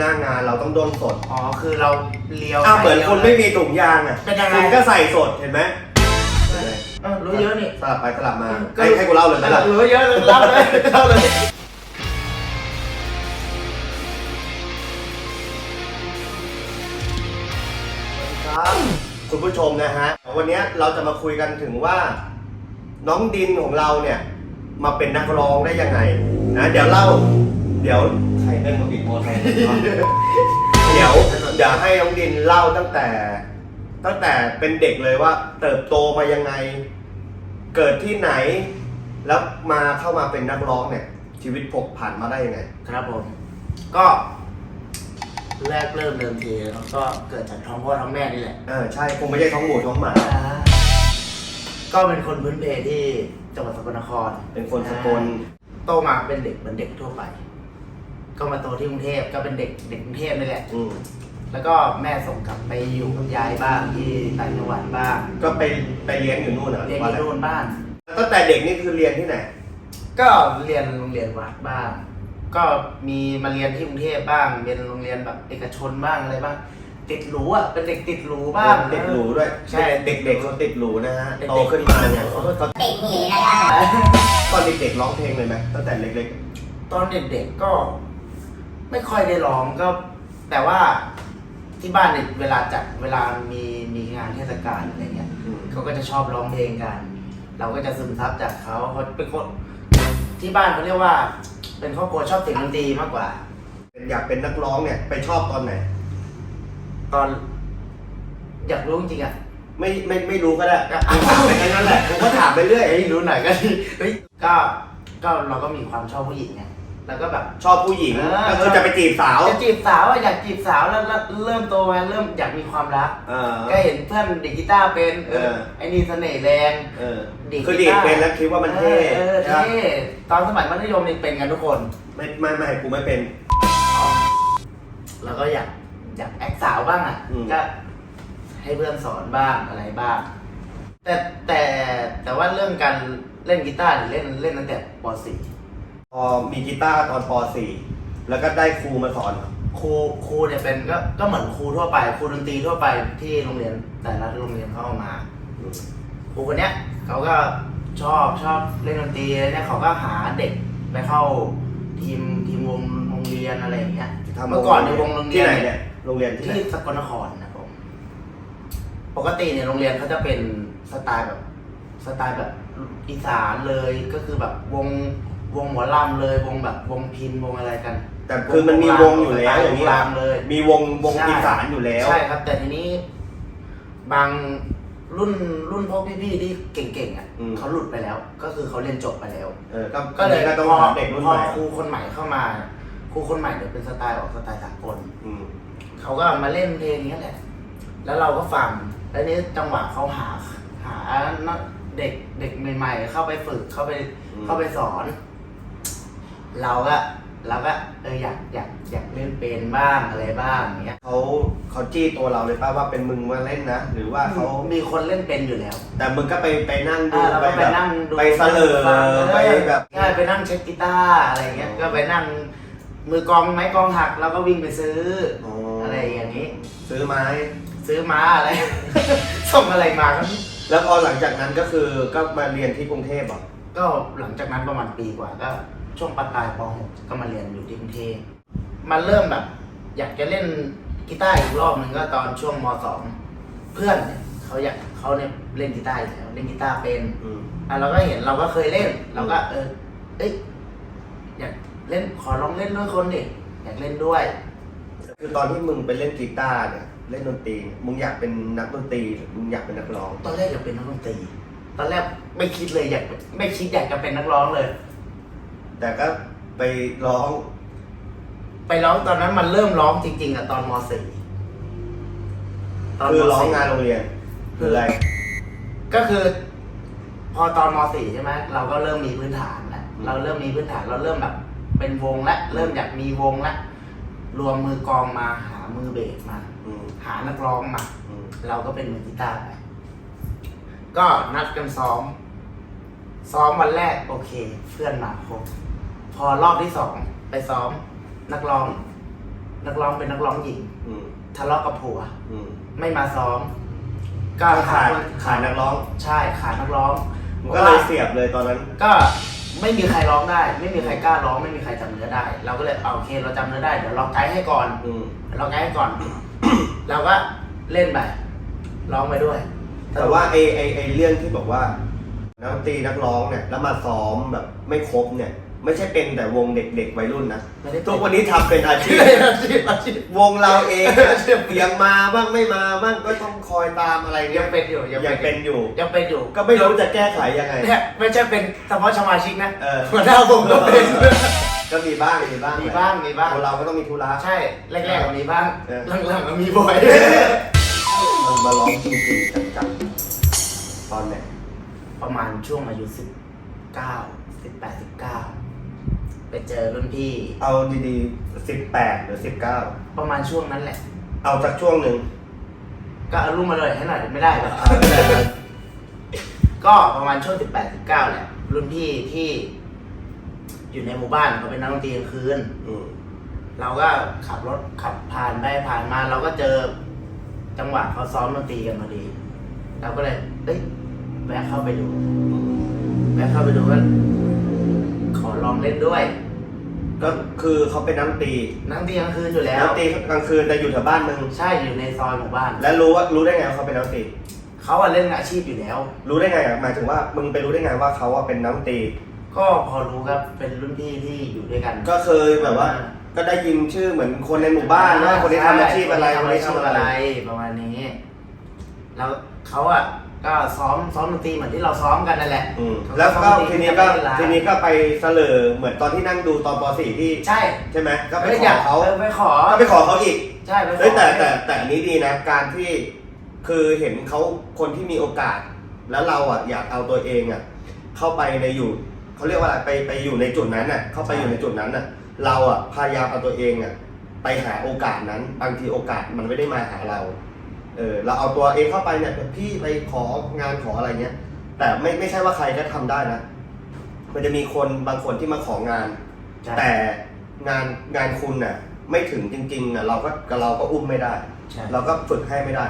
หน้างานเราต้องด้นสดอ๋อ คือเราเลี้ยวอ้าวเหมือนคนไม่มีถุงยางอะเป็นยังไงคุณก็ใส่สดเห็นไหมเออรู้เยอะนี่สลับไปสลับมาให้ให้กูเล่าเลยไหมล่ะรู้เยอะเล่าเลยเล่าเลยครับคุณผู้ชมนะฮะ วันนี้เราจะมาคุยกันถึงว่า น้องดินของเราเนี่ย มาเป็นนักร้องได้ยังไงนะเดี๋ยวเล่า เดี๋ยวใครเล่นมาบิดมอเตอร์ไซค์เดี๋ยวเดี๋ยวให้น้องดินเล่าตั้งแต่ ตั้งแต่เป็นเด็กเลยว่า เติบโตมายังไง เกิดที่ไหน แล้วมาเข้ามาเป็นนักร้องเนี่ย ชีวิตผกผ่านมาได้ยังไง ครับผม ก็แรกเริ่มเดิมทีแล้วก็เกิดจากท้องพ่อท้องแม่นี่แหละ เออใช่คงไม่ใช่ท้องหมูท้องหมา ก็เป็นคนพื้นเพที่จังหวัดสกลนครเป็นคนสกล โตมาเป็นเด็กเหมือนเด็กทั่วไป ก็มาโตที่กรุงเทพก็เป็นเด็กเด็กกรุงเทพนี่แหละ อืมแล้วก็แม่ส่งกลับไปอยู่กับยายบ้างที่ต่างจังหวัดบ้างก็ไปไปเรียนอยู่นู่นเหรอหเรีรืยนอว่าที่อะไรนู่นบ้างตั้งแต่เด็กนี่คือเรียนที่ไหน ก็เรียนโรงเรียนวัดบ้าง ก็มีมาเรียนที่กรุงเทพบ้างเรียนโรงเรียนแบบเอกชนบ้างอะไรบ้าง ติดหรูอะเป็นเด็กติดหรูบ้าง ติดหรูด้วยใช่เด็กๆเขาติดหรูนะฮะเด็กๆ โตขึ้นมาเนี่ยเขาก็ติดหนีนะครับตอนเด็กๆร้องเพลงเลยไหมตั้งแต่เล็กตอนเด็กๆก็ ไม่ค่อยได้ร้องก็ แต่ว่าที่บ้านเนี่ยเวลาจัดเวลามีมีงานเทศกาลอะไรเงี้ยๆอืมเขาก็จะชอบร้องเพลงกัน เราก็จะซึมซับจากเขาเขาเป็นคนที่บ้านเขาเรียกว่า เป็นครอบครัวชอบเสียงดนตรีมากกว่า อยากเป็นนักร้องเนี่ยไปชอบตอนไหน ตอน อยากรู้จริงๆอะ ไม่ไม่ไม่รู้ก็ได้ถามไปแค่นั้นแหละผมก็ถามไปเรื่อยเฮ้ยรู้หน่อยก็ดีเฮ้ยก็ก็เราก็มีความชอบผู้หญิงไง แล้วก็แบบ ชอบผู้หญิงเออ ก็คือจะไปจีบสาว จะจีบสาวอะอยากจีบสาวแล้วแล้วเริ่มโตมาเริ่มอยากมีความรัก เออ ก็เห็นเพื่อนดีดกีตาร์เป็นเออ เออไอ้นี่เสน่ห์แรง เออดีดคือดีดเป็นแล้วคิดว่ามันเท่เออใช่เท่ปะตอนสมัยมัธยมนี่เป็นกันทุกคน ไม่ไม่ไม่กูไม่เป็น แล้วก็อยากอยากแอคสาวบ้างอะอืม ก็ให้เพื่อนสอนบ้างอะไรบ้าง แต่แต่แต่ว่าเรื่องการเล่นกีตาร์เนี่ยเล่นเล่นตั้งแต่ป .4 พอมีกีตาร์ตอนป .4 แล้วก็ได้ครูมาสอนครูครูเนี่ยเป็นก็ก็เหมือนครูทั่วไปครูดนตรีทั่วไปที่โรงเรียนแต่ละโรงเรียนเขาเอามาอืมครูคนเนี้ยเขาก็ชอบชอบเล่นดนตรีแล้วเนี่ยเขาก็หาเด็กไปเข้าทีมทีมวงโรงเรียนอะไรอย่างเงี้ยทำเมื่อก่อนในวงโรงเรีที่ยนไหนเนี่ยเนี่ยโรงเรียนที่ไหนที่สกลนครนะครับผมปกติเนี่ยโรงเรียนเขาจะเป็นสไตล์แบบสไตล์แบบอีสานเลยก็คือแบบวง วงหมอลำเลยวงแบบวงพินวงอะไรกันแต่คือมันมีวงอยู่แล้วอย่างนี้วงรามเลย มีวงวงใช่อีสานอยู่แล้ว ใช่ครับ แต่ทีนี้ บางรุ่นรุ่นพวกพี่ๆที่เก่งๆอะอืม เขาหลุดไปแล้ว ก็คือเขาเรียนจบไปแล้ว เออก็ก็เลยก็ต้องพอหาเด็กรุ่นพอใหม่ครูคนใหม่เข้ามาครูคนใหม่เนี่ยเป็นสไตล์ออกสไตล์สากล อืมเขาก็มาเล่นเพลงนี้แหละ แล้วเราก็ฟัง แล้วนี้จังหวะเขาหาหาเด็กเด็กใหม่ ๆ เข้าไปฝึกเข้าไปเข้าไปสอน เราก็เราก็เอออยากอยากอยากเล่นเป็นบ้างอะไรบ้างอย่างเงี้ยเขาเขาจี้ตัวเราเลยป่ะว่าเป็นมึงมาเล่นนะ หรือว่าเขามีคนเล่นเป็นอยู่แล้ว แต่มึงก็ไปไปนั่งดูอ่าเราก็ไปแบบนั่งดูไปเสลอฟังไปแบบใช่ไปนั่งเช็คกีตาร์อะไรเงี้ยก็ไปนั่ง มือกลองไม้กลองหักเราก็วิ่งไปซื้อออ๋ออะไรอย่างนี้ ซื้อไม้ ซื้อม้าอะไร ส่งอะไรมาครับแล้วพอหลังจากนั้นก็คือก็มาเรียนที่กรุงเทพเหรอะก็หลังจากนั้นประมาณปีกว่าก็ ช่วงปลายป .6 ก็มาเรียนอยู่ที่กรุงเทพมันเริ่มแบบ อยากจะเล่นกีตาร์อีกรอบหนึ่งก็ตอนช่วงม .2 เพื่อนเนี่ยเขาอยากเขาเนี่ยเล่นกีตาร์อยู่แล้วเล่นกีตาร์เป็นอืมอะเราก็เห็นเราก็เคยเล่น เราก็เออเอ้ยอยากเล่นขอลองเล่นด้วยคนดิอยากเล่นด้วย คือตอนที่มึงไปเล่นกีตาร์เนี่ยเล่นดนตรีเนี่ยมึงอยากเป็นนักดนตรีหรือมึงอยากเป็นนักร้อง ตอนแรกอยากเป็นนักดนตรี ตอนแรกไม่คิดเลยอยากไม่คิดอยากจะเป็นนักร้องเลย แต่ก็ไปร้อง ไปร้องตอนนั้นมันเริ่มร้องจริง ๆอะตอนม .4 ตอนคือมร้องสี่งานโรงเรียนหรืออะไร ก็คือ พอตอนม .4 ใช่ไหมเราก็เริ่มมีพื้นฐานแล้วเราเริ่มมีพื้นฐานเราเริ่มแบบ เป็นวงแล้วเริ่มอยากมีวงแล้วรวมมือกลองมาหามือเบสมา อืมหานักร้องมา อืมเราก็เป็นมือกีตาร์ไป ก็นัดกันซ้อม ซ้อมวันแรกโอเค เพื่อนมาครบ พอรอบที่สองไปซ้อม นักร้อง นักร้องเป็นนักร้องหญิงอืมทะเลาะกับผัว อืมไม่มาซ้อมก็ก็ขาดขาดนักร้อง ใช่ขาดนักร้องมันก็เลยเสียบเลยตอนนั้น ก็ไม่มีใครร้องได้ ไม่มีใครกล้าร้อง ไม่มีใครจำเนื้อได้ เราก็เลยเอาโอเคเราจำเนื้อได้เดี๋ยวเราไกด์ให้ก่อน อืม เราไกด์ให้ก่อน เราก็เล่นไปร้องไปด้วย แต่ว่าไอไอไอเรื่องที่บอกว่านักดนตรีนักร้องเนี่ยแล้วมาซ้อมแบบไม่ครบเนี่ย ไม่ใช่เป็นแต่วงเด็กๆวัยรุ่นนะไม่ได้ทุกวันนี้ทำเป็นอาชีพ อาชีพอาชีพ วงเราเองอะยังมาบ้างไม่มาบ้างก็ต้องคอยตามอะไรยัเงี้งยเป็นอยู่ยังเป็นอยู่ ยังเป็นอยู่ก็ไม่รู้จะแก้ไขยังไง เนี่ยไม่ใช่เป็นเฉพาะสมาชิกนะเออ หัวหน้าวงก็เป็น ก็มีบ้างมีบ้างมีบ้างมีบ้าง คนเราก็ต้องมีธุระ ใช่แรกๆก็มีบ้างเออ หลังๆก็มีบ่อย มันมาร้องจริงๆจังๆตอนไหนประมาณช่วงอายุสิบเก้าสิบแปดสิบเก้า ไปเจอรุ่นพี่ เอาดีๆสิบแปดหรือสิบเก้าประมาณช่วงนั้นแหละ เอาจากช่วงหนึ่งก็เอารุ่นมาเลยให้หน่อยไม่ได้หรอก็ประมาณช่วงสิบแปดสิบเก้าแหละ รุ่นพี่ที่ อยู่ในหมู่บ้านเขาเป็นนักดนตรีกลางคืน อืมเราก็ขับรถขับผ่านไปผ่านมา เราก็เจอจังหวะเขาซ้อมดนตรีกันพอดี เราก็เลยเอ้ยแวะเข้าไปดู แวะเข้าไปดูว่าข อลองเล่นด้วย ก็คือเขาเป็นนักดนตรีนักดนตรีกลางคืนอยู่แล้นักว ดนตรีกลางคืนแต่อยู่แถวบ้านมึงใช่อยู่ในซอยหมู่บ้าน แล้วรู้ว่ารู้ได้ไงว่าเขาเป็นนักดนตรีเขาอะเล่นอาชีพอยู่แล้ว รู้ได้ไงอะหมายถึงว่ามึงไปรู้ได้ไงว่าเขาอะเป็นนักดนตรีก็พอรู้ครับเป็นรุ่นพี่ที่อยู่ด้วยกันก็เคยแบบว่า ก็ได้ยินชื่อเหมือนคนในหมู่บ้านว่าคนนี้ทำอาชีพอะไรใช่คนนี้ทำอะไร ประมาณนี้ แล้วเขาอะ ก็ซ้อมซ้อมดนตรีเหมือนที่เราซ้อมกันนั่นแหละอืมเขาแล้วก็ซ้อมดทีตรีนี้ก็เวลาทีนี้ก็ไปเสลอเหมือนตอนที่นั่งดูตอนป .4 ที่ใช่ใช่ไหมก็ไปไม่ขอยาอกเขาออไปขอก็ไปขอเขาอีกใช่ไปขอเฮ้ยแต่แต่แต่อันนี้ดีนะการที่คือเห็นเขาคนที่มีโอกาส แล้วเราอะอยากเอาตัวเองอะเข้าไปในอยู่เขาเรียกว่าอะไรไปไปอยู่ในจุดนั้นน่ะเข้าไปอยู่ในจุดนั้นน่ะเราอะพยายามเอาตัวเองอะไปหาโอกาสนั้น บางทีโอกาสมันไม่ได้มาหาเรา เออเราเอาตัวเองเข้าไปเนี่ยพี่ไปของานขออะไรเงี้ย แต่ไม่ไม่ใช่ว่าใครก็ทำได้นะ มันจะมีคนบางคนที่มาของานใช่แต่งานงานคุณน่ะไม่ถึงจริงๆน่ะเราก็เราก็อุ้มไม่ได้ใช่เราก็ฝึกให้ไม่ได้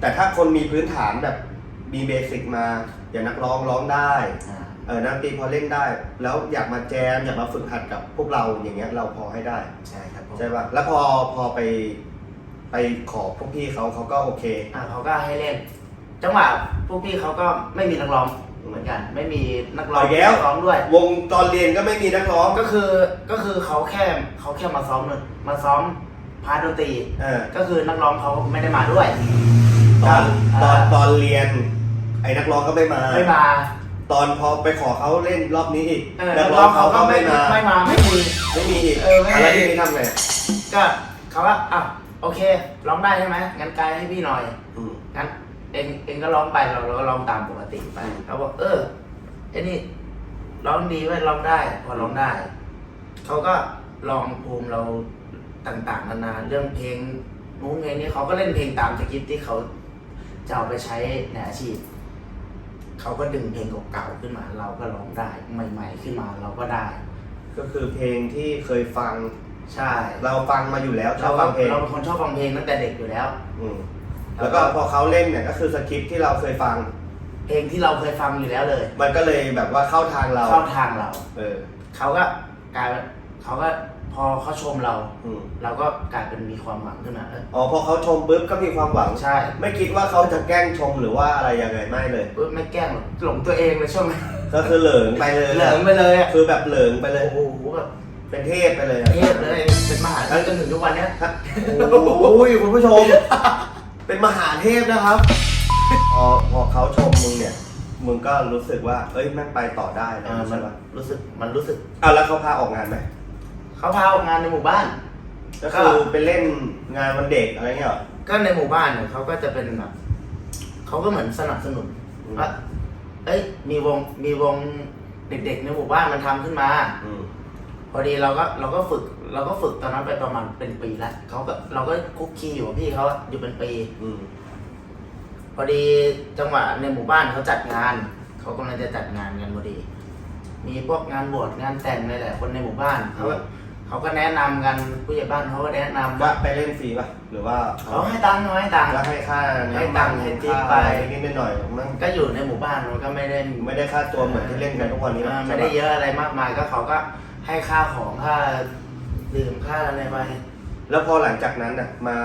แต่ถ้าคนมีพื้นฐานแบบมีเบสิกมาอย่างนักร้องร้องได้อ่าเออนักดนตรีพอเล่นได้ แล้วอยากมาแจมอยากมาฝึกหัดกับพวกเราอย่างเงี้ยเราพอให้ได้ ใช่ครับผมใช่ป่ะแล้วพอพอไป ไปขอพวกพี่เขาเขาก็โอเค อ่าเขาก็ให้เล่น จังหวะพวกพี่เขาก็ไม่มีนักร้องเหมือนกัน ไม่มีนักร้องเอาอีกแล้ว นักร้องด้วย วงตอนเรียนก็ไม่มีนักร้องก็คือก็คือเขาแค่เขาแค่มาซ้อมเลยมาซ้อมพาร์ทดนตรี เออก็คือนักร้องเขาไม่ได้มาด้วย ตอนตอนอ่าตอนเรียน ไอ้นักร้องก็ไม่มา ไม่มาตอนพอไปขอเขาเล่นรอบนี้อีกเออนักร้องเขาก็ไม่ไม่มาไม่มี ไม่มีอีกเออไม่มีอะไรที่นี่ทำไง ก็เขาว่าอะ โอเค ร้องได้ใช่ไหมงั้นไกด์ให้พี่หน่อย อืม งั้นเองเองก็ร้องไปเราเราก็ร้องตามปกติไปอืม เขาบอกเออไอ้นี่ร้องดีไว้ยร้องได้ พอร้องได้ เขาก็ลองภูมิเราต่างๆนานาเรื่องเพลงนู้นเพลงนี้เขาก็เล่นเพลงตามสคริปต์ที่เขาจะเอาไปใช้ในอาชีพ เขาก็ดึงเพลงเก่าๆขึ้นมา เราก็ร้องได้ใหม่ ๆ ขึ้นมาเราก็ได้ ก็คือเพลงที่เคยฟัง ใช่ เราฟังมาอยู่แล้วชอเราบฟังเพลงเราเป็นคนชอบฟังเพลงตั้งแต่เด็กอยู่แล้ว อืมแล้วก็พอเขาเล่นเนี่ยก็คือสคริปต์ที่เราเคยฟัง เพลงที่เราเคยฟังอยู่แล้วเลยมันก็เลยแบบว่าเข้าทางเรา เข้าทางเรา เออ เขาก็กลายเป็นเขาก็พอเขาชมเรา อืมเราก็กลายเป็นมีความหวังขึ้นมาเอออ๋อพอเขาชมปุ๊บก็มีความหวัง ใช่ไม่คิดว่าเขาจะแกล้งชมหรือว่าอะไรยังไงไม่เลยเออไม่แกล้งหรอกหลงตัวเองเลยช่วงนั้นก็คือเหลิงไปเลยเหลิงไปเลยอะคือแบบเหลิงไปเลยโอ้โหแบบ เป็นเทพไปเลยอะเทพเลยเป็นมหาเทพจนถึงทุกวันเนี้ยโอ้ยคุณผู้ชม เป็นมหาเทพนะครับ พอพอเขาชมมึงเนี่ย มึงก็รู้สึกว่า เอ้ยแม่งไปต่อได้นะอ่ามัใช่นปะรู้สึกมันรู้สึกเอาแล้วเขาพาออกงานไหมเขาพาออกงานในหมู่บ้าน ก็คือไปเล่นงานวันเด็กอะไรเงี้ยเหรอ ก็ในหมู่บ้านเนี่ยเขาก็จะเป็นแบบเขาก็เหมือนสนับสนุนอืม ว่าเอ้ยมีวงมีวงเด็กๆในหมู่บ้านมันทำขึ้นมา อืม พอดีเราก็เราก็ฝึกเราก็ฝึกตอนนั้นไปประมาณเป็นปีแล้วเขาก็เราก็คุกคีอยู่กับพี่เขาอะอยู่เป็นปี อืมพอดีจังหวะในหมู่บ้านเขาจัดงาน เขากำลังจะจัดงานกันพอดี มีพวกงานบวชงานแต่งอะไรแหละคนในหมู่บ้านเขาก็เขาก็แนะนำกันผู้ใหญ่บ้านเขาก็แนะนำว่าว่าไปเล่นฟรีป่ะ หรือว่าเขาให้ตังค์เขาให้ตังค์ก็ให้ค่าให้ตังค์ให้ทิปค่าไปอะไรนิดๆหน่อยๆมั้งก็อยู่ในหมู่บ้านมันก็ไม่ได้ ไม่ได้ค่าตัวเหมือนที่เล่นกันทุกวันนี้หรอกอ่าใช่ไม่ปะได้เยอะอะไรมากมายก็เขาก็ ให้ค่าของค่าดื่มค่าอะไรไป แล้วพอหลังจากนั้นน่ะมา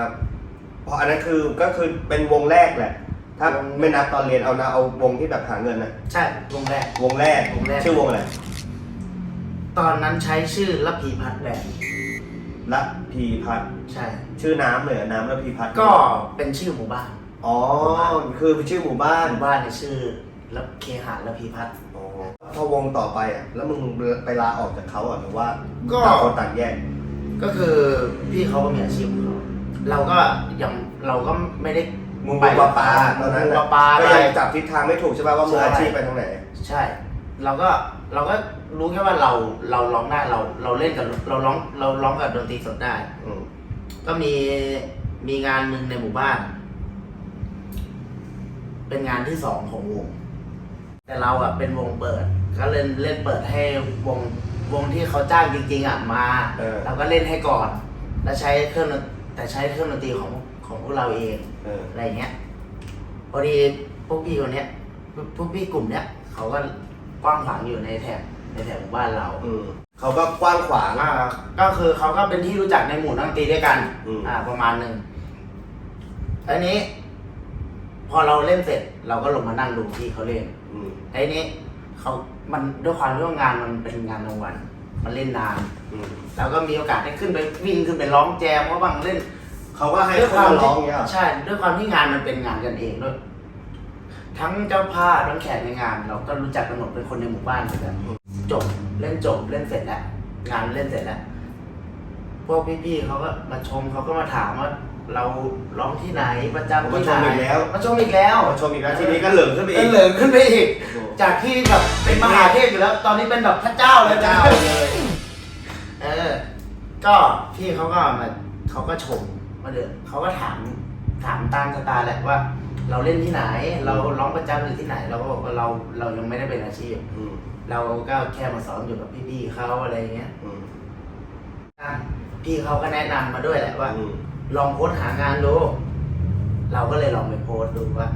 พออันนั้นคือก็คือเป็นวงแรกแหละ ถ้าวงไม่นับตอนเรียนเอานะเอาวงที่แบบหาเงินนะใช่วงแรก วงแรกวงแรก ชื่อวงอะไรตอนนั้นใช้ชื่อละพีพัฒน์แบนด์ละพีพัฒน์ใช่ ชื่อน้ำเลยเหรอน้ำละพีพัฒน์ก็เป็นชื่อหมู่บ้านอ๋อคือเป็นชื่อหมู่บ้าน หมู่บ้านในชื่อละเคหะละพีพัฒน์อ๋อ พอวงต่อไปอะแล้วมึงไปลาออกจากเขาอะหรือว่าก็ ต่างคนต่างแยกก็คือพี่เขาก็มีอาชีพของเขาเราก็ยังเราก็ไม่ได้มึงไปปลาปลาตอนนั้นปน่ะลาปลาก็ไป ยังจับทิศทางไม่ถูกใช่ป่ะว่ามือใช่ อาชีพไปทางไหน ใช่ เราก็เราก็รู้แค่ว่าเราเราร้องได้เราเราเล่นกับเราร้องเราร้องกับดนตรีสดได้ อืมก็มีมีงานหนึ่งในหมู่บ้าน เป็นงานที่สองของวง แต่เราอะเป็นวงเปิด ก็เล่นเล่นเปิดให้วงวงที่เขาจ้างจริงๆอะมาเออ เราก็เล่นให้ก่อน แล้วใช้เครื่องดนแต่ใช้เครื่องดนตรีของของพวกเราเอง เออ อะไรเงี้ยพอดีพวกพี่คนเนี้ยพวกพวกพี่กลุ่มเนี้ยเขาก็กว้างขวางอยู่ในแถบในแถบหมู่บ้านเราอืมเขาก็กว้างขวาง อ่าก็คือเขาก็เป็นที่รู้จักในหมู่นักดนตรีด้วยกันอืมอ่าประมาณหนึ่งอันนี้ พอเราเล่นเสร็จ เราก็ลงมานั่งดูที่เขาเล่น อืม ไอ้นี้เขามันด้วยความที่ว่างานมันเป็นงานกลางวันมันเล่นนาน อืมเราก็มีโอกาสได้ขึ้นไปวิ่งขึ้นไปร้องแจมเพราะบางเล่นเขาก็ให้ด้วยคความนร้ที่องเงี้ยเหรอใช่ ด้วยความที่งานมันเป็นงานกันเองด้วยทั้งเจ้าภาพทั้งแขกในงาน เราก็รู้จักกันหมดเป็นคนในหมู่บ้านเหมือนกันจบเล่นจบเล่นเสร็จแล้วงานเล่นเสร็จแล้วพวกพี่ๆเขาก็มาชมเขาก็มาถามว่า เราร้องที่ไหนประจำมาที่ชไหนมอีกแล้ว มาชมอีกแล้วมาชมอีกแล้วทีนี้ก็เหลิงขึ้นไปอีก เหลิงขึ้นไปอีกโอ้โหจากที่แบบเป็นมหาเทพอยู่แล้ว ตอนนี้เป็นแบบพระเจ้าพเลยระนะเจ้าเลย เออ ก็พี่เขาก็มาเขาก็ชมมาเดือเขาก็ถามถามตามสไตล์แหละว่า เราเล่นที่ไหน เราร้องประจำอยู่ที่ไหน เราก็บอกว่าเราเรายังไม่ได้เป็นอาชีพอืมเราก็แค่มาสอนอยู่กับพี่ๆเขาอะไรเงี้ยอืมอะพี่เขาก็แนะนำมาด้วยแหละว่าอืม ลองโพสต์หางานดู เราก็เลยลองไปโพสต์ดูว่า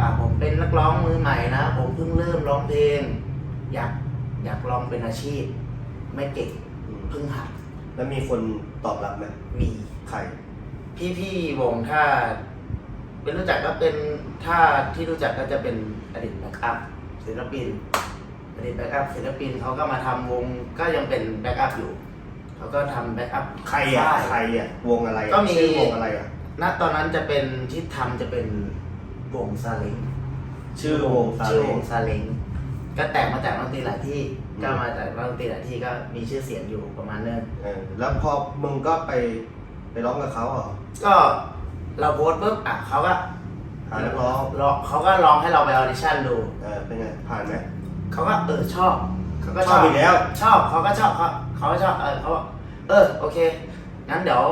อ่าผมเป็นนักร้องมือใหม่นะ ผมเพิ่งเริ่มร้องเพลง อยากอยากลองเป็นอาชีพ ไม่เก่งอืมเพิ่งหัดแล้วมีคนตอบรับไหมมีใคร พี่พี่ๆวงถ้าเป็นรู้จักก็เป็นถ้าที่รู้จักก็จะเป็นอดีตแบ็กอัพศิลปินอดีตแบ็กอัพศิลปินเขาก็มาทำวงก็ยังเป็นแบ็กอัพอยู่ เขาก็ทำแบ็กอัพใครอะใช่ใครอะวงอะไรอะก็มีชื่อวงอะไรอะณตอนนั้นจะเป็นที่ทำจะเป็นวงซาเล้งชื่อวงซาชื่อเล้วงงซาเล้งก็แตกมาจากนักดนตรีหลายที่อืมก็มาจากนักดนตรีหลายที่ก็มีชื่อเสียงอยู่ประมาณนึงเออแล้วพอมึงก็ไปไปร้องกับเขาเหรอก็เราโพสต์ปุ๊บอะเขาก็หานักร้องลองเขาก็ลองให้เราไปออดิชั่นดูเออเป็นไงผ่านไหมเขาก็เออชอบเขาก็ชอบอีกแล้ว ชอบเขาก็ชอบเขาเขาก็ชอบเออเขาบอก เออโอเคงั้นเดี๋ยว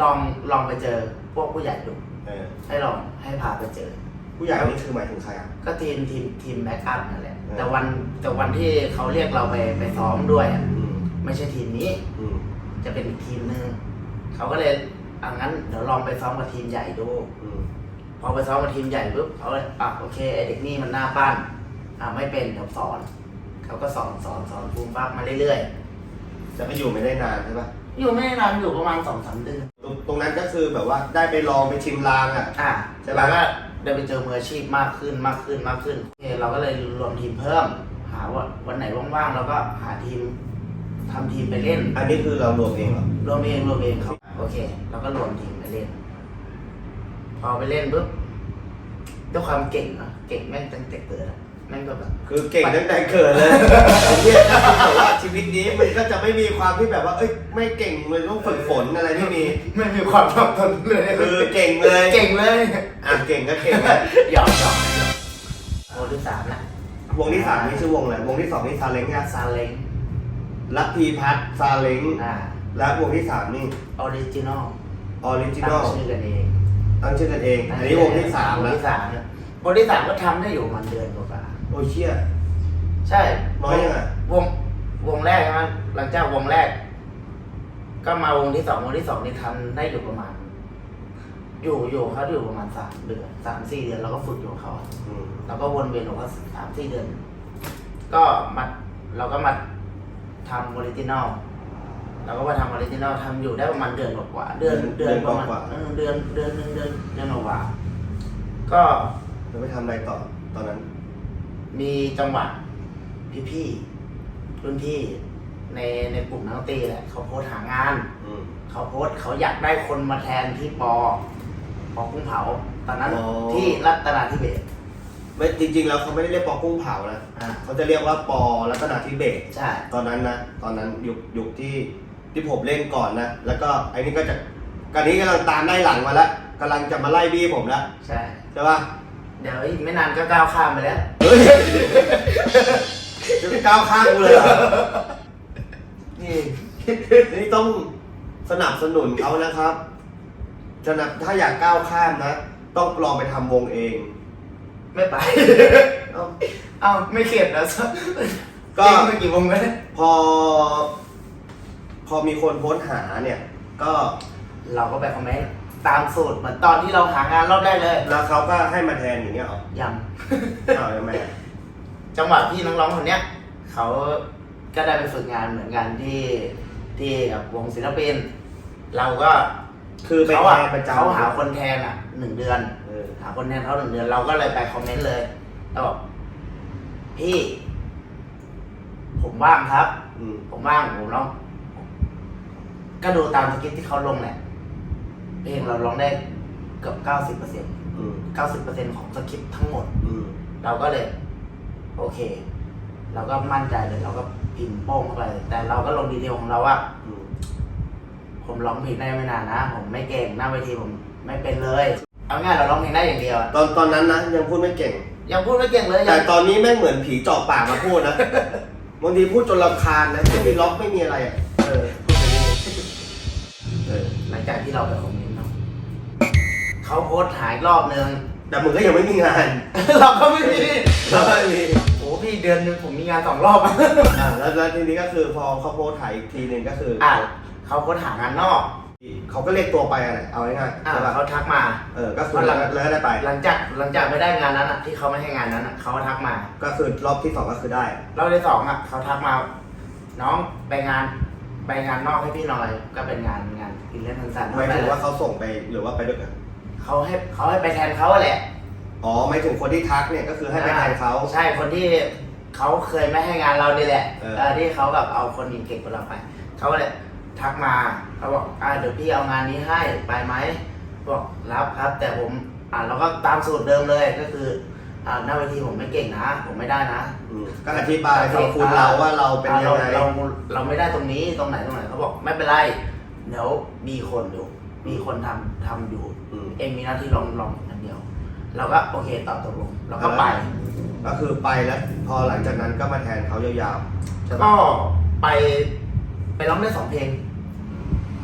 ลองลองไปเจอพวกผู้ใหญ่ดูเออให้ลองให้พาไปเจอ ผู้ใหญ่นี่คือหมายถึงใครอะ ก็ทีมทีมทีมแบ็กอัพนั่นแหละเออ แต่วันแต่วันที่เขาเรียกเราไปไปซ้อมด้วยอะอืมไม่ใช่ทีมนี้อืมจะเป็นอีกทีมหนึ่งเขาก็เลยอะงั้นเดี๋ยวลองไปซ้อมกับทีมใหญ่ดู อืมพอไปซ้อมกับทีมใหญ่ปุ๊บเขาเลยอะโอเคไอเด็กนี่มันหน้าปั้นอะไม่เป็นเดี๋ยวสอนเขาก็สอนสอนสอนภูมิปักมาเรื่อย จะไปอยู่ไม่ได้นานใช่ปะๆอยู่ไม่ได้นานอยู่ประมาณสองสามเดือนตรงตรงนั้นก็คือแบบว่าได้ไปลองไปชิมลางอะ อะใช่ปะ แล้วก็ได้ไปเจอมืออาชีพมากขึ้นมากขึ้นมากขึ้นโอเคเราก็เลยรวมทีมเพิ่ม หาว่าวันไหนว่างๆเราก็หาทีมทำทีมไปเล่น อันนี้คือเรารวมเองเหรอรวมเองรวมเองครับโอเคเราก็รวมทีมไปเล่น พอไปเล่นปุ๊บด้วยความเก่งอะเก่งแม่งตั้งแต่เกิดอะ แม่งก็แบบ คือเก่งตั้งแต่เกิดเลยไอ้เหี้ยก็คือแบบว่าชีวิตนี้มันก็จะไม่มีความที่แบบว่า เอ้ย ไม่เก่งเลยต้องฝึกฝนอะไรไม่มี ไม่มีความทำทนเลยคือเก่งเลย เก่งเลย อะ เก่งก็เก่งนะหยอกหยอกหยอกโมที่สามนะวงที่สามนี่ชื่อวงอะไร วงที่สองนี่ซาเล้งเนี่ยซาเล้งลัทธิพัฒน์ซาเล้งอ่าและวงที่สามนี่ ออริจินอล ออริจินตั้องล ชื่อกันเองตั้งชื่อกันเอง อันนี้วงที่สามวงแล้วที่สามเนี่ยวงที่สามก็ทำได้อยู่ประมันเดือนกว่า โอ้ยเชี่ยๆใช่น้อยยังไง วงวงแรกใช่ไหมหลังจากวงแรก ก็มาวงที่สองวงที่สองนี่ทำได้อยู่ประมาณ อยู่อยู่เขาอยู่ประมาณสามเดือนสามสี่เดือนเราก็ฝึกอยู่กับเขาอืมเราก็วนเวียนของเขาสามสี่เดือน ก็มาเราก็มาทำออริจินอลเราก็มาทำออริจินอลทำอยู่ได้ประมาณเดือนกว่าๆเดือนเดือนประมาณเออเดือนเดือนหนึ่งเดือนเดือนกว่าๆก็ แล้วไปทำอะไรต่อตอนนั้น มีจังหวะพี่ๆรุ่นพี่ในในกลุ่มนักดนตรีแหละเขาโพสต์หางาน อืม เขาโพสต์เขาอยากได้คนมาแทนที่ปอปอกุ้งเผา ตอนนั้นอ๋อ ที่รัตนาธิเบศรไม่จริง ๆ แล้วเขาไม่ได้เรียกปอกุ้งเผานะอ่าเขาจะเรียกว่าปอรัตนาธิเบศรใช่ตอนนั้นนะตอนนั้นยุคยุคที่ที่ผมเล่นก่อนนะแล้วก็ไอ้นี่ก็จะกันนี้กำลังตามไล่หลังมาแล้วกำลังจะมาไล่บี้ผมแล้วใช่ ใช่ปะ เดี๋ยวอีกไม่นานก็ก้าวข้ามไปแล้วเฮ้ยจะไปก้าวข้างกูเลยเหรอนี่นี่ต้องสนับสนุนเขานะครับจะนะถ้าอยากก้าวข้ามนะ ต้องลองไปทำวงเอง ไม่ไป เอ้าเอ้าไม่เข็ดแล้วก็เล่นมากี่วงแล้วเนี่ยพอ พอมีคนโพสต์หาเนี่ย ก็เราก็ไปคอมเมนต์ ตามสูตรเหมือนตอนที่เราหางานรอบได้เลยแล้วเขาก็ให้มาแทนอย่างเงี้ยเหรอยังอ้าวทำไมอะจังหวะพี่น้องๆคนเนี้ยเขาก็ได้ไปฝึกงานเหมือนกันที่ที่กับวงศิลปิน เราก็คือไปเขาแทอะนประจำเขาหาคนแทนอะหนึ่งเดือน เออหาคนแทนเขาหนึ่งเดือนเราก็เลยไปคอมเมนต์เลยแล้วบอกพี่ ผมว่างครับ อืมผมว่างผมร้องก็ดูตามสคริปต์ที่เขาลงแหละ เพลงเราร้องได้เกือบเก้าสิบเปอร์เซ็นต์อืมเก้าสิบเปอร์เซ็นต์ของสคริปต์ทั้งหมด อืมเราก็เลย โอเค เราก็มั่นใจเลย เราก็พิมพ์โป้งเข้าไปแต่เราก็ลงดีเทลของเราว่า อืมผมร้องเพลงได้ไม่นานนะ ผมไม่เก่งหน้าเวทีผมไม่เป็นเลย เอาง่ายเราร้องเพลงได้อย่างเดียวอะตอนตอนนั้นนะยังพูดไม่เก่ง ยังพูดไม่เก่งเลยยัแต่งตอนนี้แม่งเหมือนผีเจาะปากมาพูดนะ บางทีพูดจนรำคาญนะไม่มีล็อกไม่มีอะไรอะเออพูดไปเรื่อยเออหลังจากที่เราไปคอมเมนต์ เนาะเขาโพสต์หายรอบนึง แต่มึงก็ยังไม่มีงาน เราก็ไม่มีเราไม่มีโอ้พี่เดือนหนึงผมมีงานสองรอบอะอ่าแล้วแล้วทีนี้ก็คือพอเขาโพสต์ถ่ายอีกทีหนึ่งก็คือออะเขาโพสต์หางานนอกเขาก็เรียกตัวไปอะไรเอาง่ายๆอะใช่ป่ะเขาทักมา เออก็คือแล้วก็แล้วก็ได้ไป หลังจากหลังจากไม่ได้งานนั้นอะที่เขาไม่ให้งานนั้นอะเขาก็ทักมาก็คือรอบที่สองก็คือได้ รอบที่สองอะเขาทักมา น้องไปงานไปงานนอกให้พี่หน่อยก็เป็นงานงานอินเล่นทันสันหมายถึงว่าเขาส่งไปหรือว่าไปด้วยกัน เขาให้เขาให้ไปแทนเขาแหละ อ๋อหมายถึงคนที่ทักเนี่ยก็คือให้ไปแทนเขา ใช่คนที่เขาเคยไม่ให้งานเรานี่แหละเออ เออที่เขาแบบเอาคนเก่งๆของเราไปเขาก็เลยทักมาเขาบอกอ่าเดี๋ยวพี่เอางานนี้ให้ไปไหมบอกรับครับ แต่ผมอ่าเราก็ตามสูตรเดิมเลยก็คืออ่าหน้าเวทีผมไม่เก่งนะ ผมไม่ได้นะอืมก็อธิบายขอบคุณเราว่าเราเป็นยังไงอ่าเราเราเราไม่ได้ตรงนี้ตรงไหนตรงไหนเขาบอกไม่เป็นไรเดี๋ยวมีคนอยู่ มีคนทำทำอยู่อืมเองมีหน้าที่ลองลองอย่างเดียวเราก็โอเคตอบตกลงเราก็ไป ก็คือไปแล้ว พอหลังจากนั้นก็มาแทนเขายาวๆใช่ปะก็ไปไปร้องได้สองเพลง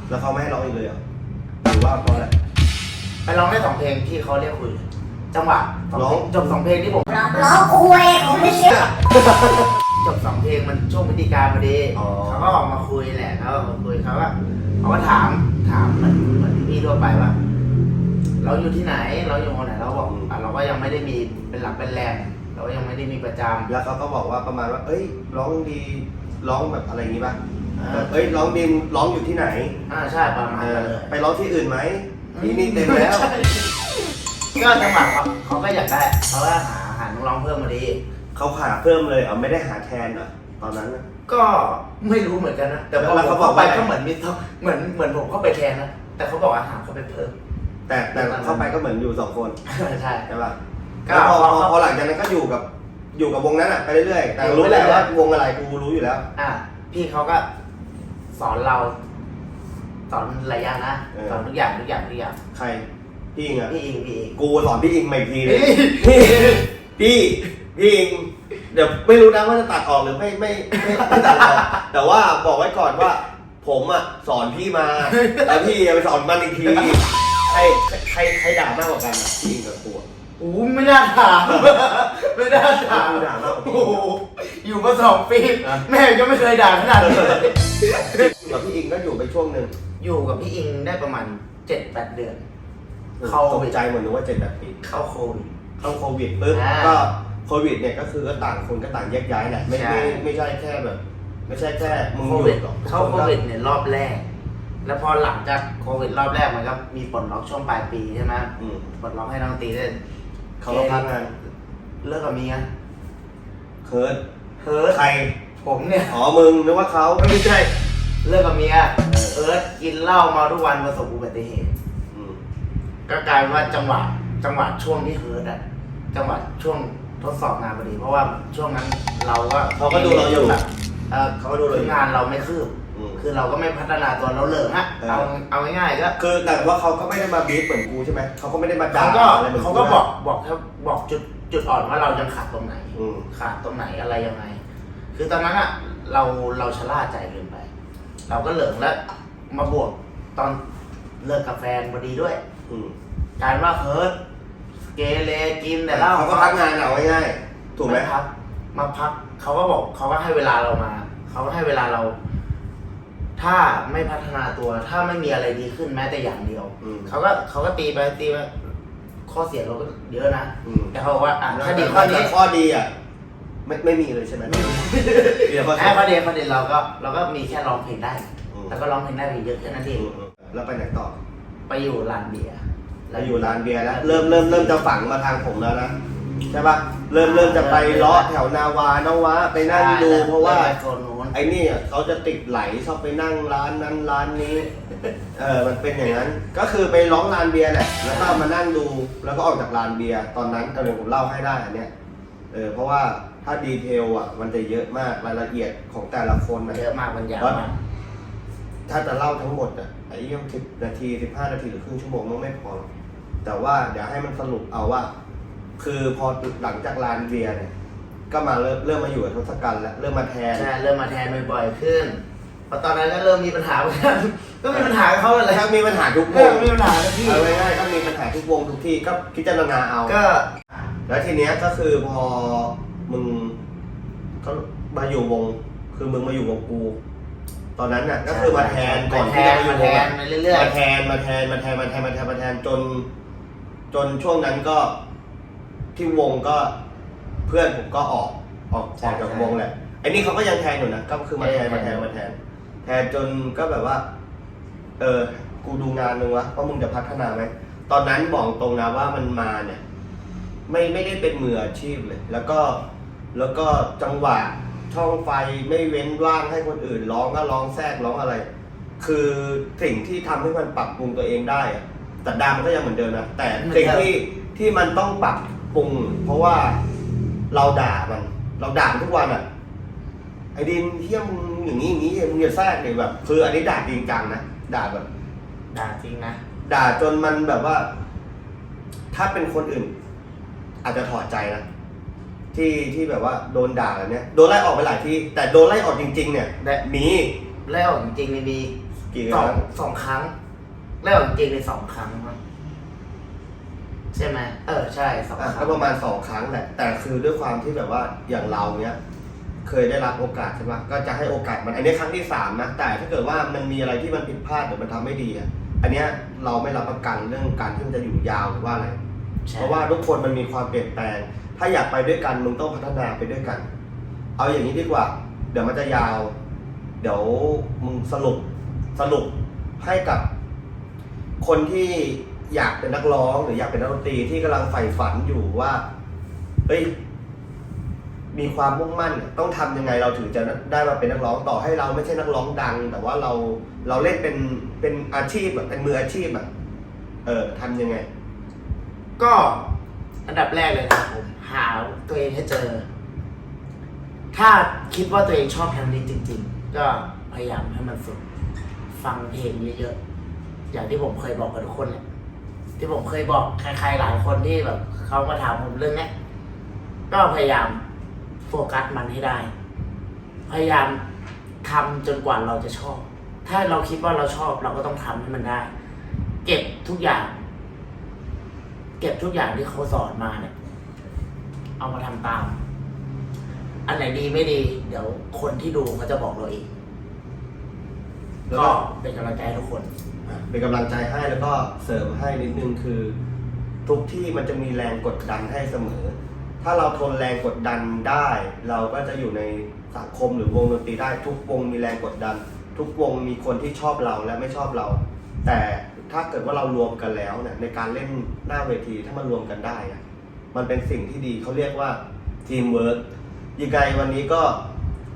แล้วเขาไม่ให้ร้องอีกเลยเหรอหรือว่าเพราะอะไรไปร้องได้สองเพลงที่เขาเรียกคุยจังหวะสองเพลร้องจบสองเพลงที่ผมล้อคุยของไม่เชื่อ จบสองเพลงมันช่วงพิธีการพอดีอ๋อ เขาก็ออกมาคุยแหละเขาก็มาคุยเขาก็เขาก็ถามถามเหมือนเหมือนพี่ทั่วไปว่าเราอยู่ที่ไหนเราอยู่คนไหนเราบอกอะเราก็ยังไม่ได้มีเป็นหลักเป็นแรงเราก็ยังไม่ได้มีประจำ แล้วเขาก็บอกว่าประมาณว่า เอ้ย ร้องดี ร้องแบบอะไรอย่างงี้ป่ะอ่า แบบเอ้ย ร้องดีร้องอยู่ที่ไหนอ่าใช่ประมาณเอนั้นอเลย ไปร้องที่อื่นไหมที่นี่เต็มแล้วใช่ก็จังหวะเขาเขาก็อยากได้เขาก็หาหานักร้องเพิ่มมาดี เขาหาเพิ่มเลยเอาไม่ได้หาแทนเหรอตอนนั้นน่ะ ก็ไม่รู้เหมือนกันนะ แต่พอแล้วผมเขาบอเข้ากไปว่าไง ก็เหมือนมีท่อเหมือนเหมือนผมเข้าไปแทนนะ แต่เขาบอกอาหารเขาไปเพิ่ม แต่แต่เข้าไปก็เหมือนอยู่สองคนใช่ ใช่ป่ะก็แล้วพอพอพอพอหลังจากนั้นก็อยู่กับอยู่กับวงนั้นอะไปเรื่อยๆแต่รู้แหละว่าวงอะไรกูรู้อยู่แล้ว อะพี่เขาก็สอนเรา สอนหลายอย่างนะ เออ สอนทุกอย่างทุกอย่างทุกอย่างใครพี่อิงอะพี่อิงพี่อิงกูสอนพี่อิงใหม่ทีเลยพี่พี่ พี่อิงเดี๋ยวไม่รู้นะว่าจะตัดออกหรือไม่ไม่ไม่ไม่ตัดออกแต่ว่าบอกไว้ก่อนว่า ผมอะสอนพี่มาแล้วพี่ไปสอนมันอีกทีใครใครใครด่ามากกว่ากันอะพี่อิงกับกูอะ โอ้ไม่น่าถาม ไม่น่าถามกูด่ามากกว่าพี่โอ้โหอยู่มาสองปีอะแม่ก็ไม่เคยด่าขนาดนี้เลยอยู่กับพี่อิงก็อยู่ไปช่วงหนึ่งอยู่กับพี่อิงได้ประมาณเจ็ดแปดเดือน เขาเข้าตกใจเหมือนนึกว่าเจ็ดแปดปี เข้าโควิด เข้าโควิดปุ๊บอ่า ก็ โควิดเนี่ยก็คือก็ต่างคนก็ต่างแยกย้ายแหละไม่ใช่ ไม่ไม่ใช่แค่แบบ ไม่ใช่แค่มึงโคหวิยุดดหรอกเข้าโควิดเนี่ยรอบแรก แล้วพอหลังจากโควิดรอบแรกมันก็มีปลดล็อกช่วงปลายปีใช่ไหมอืมปลดล็อกให้นักดนตรีได้เขาก็พักงานเลิกกับเมียเคิร์ดเฮิร์ตใครผมเนี่ย อ๋อมึงนึกว่าเขา ไม่ใช่ เลิกกับเมียเอิร์ธกินเหล้าเมาทุกวันประสบอุบัติเหตุ อืมก็กลายเป็นว่าจังหวะจังหวะช่วงที่เฮิร์ตอะจังหวะช่วง ทดสอบงานพอดี เพราะว่าช่วงนั้นเราก็เขาก็ดูเราอยู่แบบเออเขาก็ดูเราอยู่คืองานเราไม่คืบอืม คือเราก็ไม่พัฒนาตัวเราเหลิงอะเออ เอาเอาง่ายๆก็คือแต่ว่าเขาก็ไม่ได้มาบีบเหมือนกูใช่ไหมเขาก็ไม่ได้มาด่าเขาก็อะไรเหมือนเขากูก็นะบอกบอกแค่บอกจุดจุดอ่อนว่าเรายังขาดตรงไหน อืม ขาดตรงไหนอะไรยังไง คือตอนนั้นอะเราเราชะล่าใจเกินไป เราก็เหลิงแล้วมาบวกตอนเลิกกับแฟนพอดีด้วย อืมกลารว่าเฮิร์ต เกเรกินแต่เหล้าเขาก็พักงานเอาง่ายๆถูกไหมาพักมาพักเขาก็บอกเขาก็ให้เวลาเรามาเขาก็ให้เวลาเรา ถ้าไม่พัฒนาตัว ถ้าไม่มีอะไรดีขึ้นแม้แต่อย่างเดียวอืมเขาก็เขาก็ตีไปตีไปข้อเสียเราก็เยอะนะอืมแต่เขาบอกว่าอะถ้าดีแต่ข้อนี้ข้อดีอะไม่ไม่มีเลยใช่ไหมเดี๋ยวพอแค่ข้อดีข้อดีเราก็เราก็มีแค่ร้องเพลงได้อืมแล้วก็ร้องเพลงได้เพียงเยอะแค่นั้นเออืงมอืมแล้วไปไหนต่อ ไปอยู่ร้านเบียร์ เราอยู่ร้านเบียร์แล้วเริ่มเริ่มเริ่มจะฝังมาทางผมแล้วนะใช่ปะเริ่มเริ่มจะไปเลาะแถวนาวานาวะไปนั่งดูเพราะว่าไปโซนนู้นไอ้นี่อะเขาจะติดไหลชอบไปนั่งร้านนั้นร้านนี้เออมันเป็นอย่างนั้น ก็คือไปร้องร้านเบียร์แหละแล้วก็มานั่งดูแล้วก็ออกจากร้านเบียร์ตอนนั้นเอาเดี๋ยวผมเล่าให้ได้อันเนี้ยเออเพราะว่าถ้าดีเทลอะ มันจะเยอะมากรายละเอียดของแต่ละคนนะเยอะมากมันยาวมากถ้าจะเล่าทั้งหมดอะไอ้เรื่องสิบนาทีสิบห้านาทีหรือครึ่งชั่วโมงมันไม่พอหรอก แต่ว่าเดี๋ยวให้มันสรุปเอาว่า คือพอหลังจากร้านเบียร์เนี่ย ก็มาเริ่มเริ่มมาอยู่กับทศกัณฐ์แล้วเริ่มมาแทน ใช่เริ่มมาแทนบ่อยๆขึ้นเพราะตอนนั้นก็เริ่มมีปัญหาเหมือนกันก็มีปัญหากับเขาอะไร ถ้ามีปัญหาทุกวเริ่มงมีปัญหากับพี่ เอาง่ายๆก็มีปัญหาทุกวงทุกที่ก็พิจารณาเอา ก็ แล้วทีเนี้ยก็คือพอมึงก็มาอยู่วง คือมึงมาอยู่วงกู ตอนนั้นน่ะก็คือมาแทนก่อนมาแทที่จะนมาอยู่มาวแทงนอะไปเรื่อยมาแทนมาแทนมาแทนมาแทนมาแทนมาแทนจน จนช่วงนั้นก็ที่วงก็เพื่อนผมก็ออกออกออกจากวงแหละไอ้นี่เขาก็ยังแทนอยู่นะก็คือมาแทนมาแทนมาแทน แทนจนก็แบบว่า เออ กูดูงานมึงวะว่ามึงจะพัฒนาไหมตอนนั้นบอกตรงนะว่ามันมาเนี่ย ไม่ไม่ได้เป็นมืออาชีพเลย แล้วก็แล้วก็จังหวะช่องไฟไม่เว้นว่างให้คนอื่น ร้องก็ร้องแทรกร้องอะไร คือสิ่งที่ทำให้มันปรับปรุงตัวเองได้อะ แต่ดามันก็ยังเหมือนเดิมนะแต่สิ่งที่ที่มันต้องปรับปรุง เพราะว่าเราด่ามัน เราด่ามันทุกวันอะไอ้ดินเที่ยมงอย่างนี้อย่างนี้มึงอย่าแทรกเลยแบบ คืออันนี้ด่าจริงจังนะด่าแบบๆด่าจริงนะด่าจนมันแบบว่า ถ้าเป็นคนอื่น อาจจะถอดใจนะที่ที่แบบว่าโดนด่าแบบเนี้ยโดนไล่ออกไปหลายที่แต่โดนไล่ออกจริง ๆ เนี่ยได้มีแล้วจริงๆมีกี่สคองรั้งสองครั้ง แล้วจริงๆในสองครั้งมั้งใช่ไหมเออใช่สองคอะรั้ก็งประมาณสองครั้งแหละ แต่คือด้วยความที่แบบว่าอย่างเราเนี้ย เคยได้รับโอกาสใช่ปะก็จะให้โอกาสมัน อันนี้ครั้งที่สามนะ แต่ถ้าเกิดว่ามันมีอะไรที่มันผิดพลาดหรือมันทำไม่ดีอะ อันเนี้ยเราไม่รับประกันเรื่องการที่มันจะอยู่ยาวหรือว่าอะไร ใช่ เพราะว่าทุกคนมันมีความเปลี่ยนแปลง ถ้าอยากไปด้วยกันมึงต้องพัฒนาไปด้วยกัน เอาอย่างนี้ดีกว่า เดี๋ยวมันจะยาว เดี๋ยวมึงสรุปสรุปให้กับ คนที่อยากเป็นนักร้องหรืออยากเป็นนักดนตรีที่กำลังใฝ่ฝันอยู่ว่าเฮ้ยมีความมุ่งมั่นต้องทำยังไงเราถึงจะได้มาเป็นนักร้องต่อให้เราไม่ใช่นักร้องดัง แต่ว่าเราเราเล่นเป็นเป็นอาชีพแบบเป็นมืออาชีพอะเออทำยังไง ก็อันดับแรกเลยนะผมหาตัวเองให้เจอ ถ้าคิดว่าตัวเองชอบทางนี้จริง ๆ ก็พยายามให้มันฝึกฟังเพลงเยอะๆ อย่างที่ผมเคยบอกกับทุกคนแหละที่ผมเคยบอกใครๆหลายคนที่แบบเขามาถามผมเรื่องเนี้ยก็พยายามโฟกัสมันให้ได้ พยายามทำจนกว่าเราจะชอบ ถ้าเราคิดว่าเราชอบเราก็ต้องทำให้มันได้ เก็บทุกอย่าง เก็บทุกอย่างที่เขาสอนมาเนี่ย เอามาทำตาม อันไหนดีไม่ดี เดี๋ยวคนที่ดูเขาจะบอกเราเองแล้วก็ก็เป็นกำลังใจให้ทุกคน เป็นกำลังใจให้แล้วก็เสริมให้นิดนึงคือ ทุกที่มันจะมีแรงกดดันให้เสมอ ถ้าเราทนแรงกดดันได้ เราก็จะอยู่ในสังคมหรือวงดนตรีได้ทุกวงมีแรงกดดัน ทุกวงมีคนที่ชอบเราและไม่ชอบเรา แต่ถ้าเกิดว่าเรารวมกันแล้วเนี่ยในการเล่นหน้าเวทีถ้ามันรวมกันได้อะมันเป็นสิ่งที่ดีเขาเรียกว่าทีมเวิร์กยังไงวันนี้ก็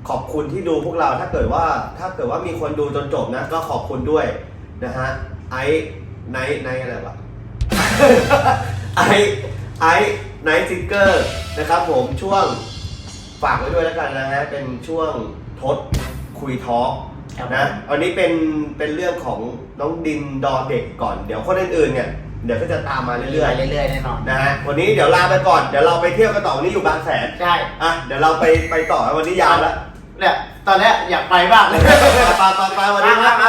ขอบคุณที่ดูพวกเราถ้าเกิดว่าถ้าเกิดว่ามีคนดูจนจบนะก็ขอบคุณด้วย นะฮะไอไนไนอะไรวะ ไอไอไนซิงเกอร์นะครับผมช่วงฝากไว้ด้วยแล้วกันนะฮะเป็นช่วงทดคุยทอล์กครับนะวันนี้เป็นเป็นเรื่องของน้องดินดอเด็กก่อน เดี๋ยวคนอื่นๆเนี่ยเดี๋ยวก็จะตามมาเรื่เรื่ออยยๆเรื่อยๆแน่นอน ๆนะฮะวันนี้เดี๋ยวลาไปก่อนเดี๋ยวเราไปเที่ยวกันต่อวันนี้อยู่บางแสนใช่ อะเดี๋ยวเราไปไปต่อวันนี้ยาวแล้วเนี่ย ตอนเนี้ยอยากไปบ้างเลยไปไปไปวันนี้ครับ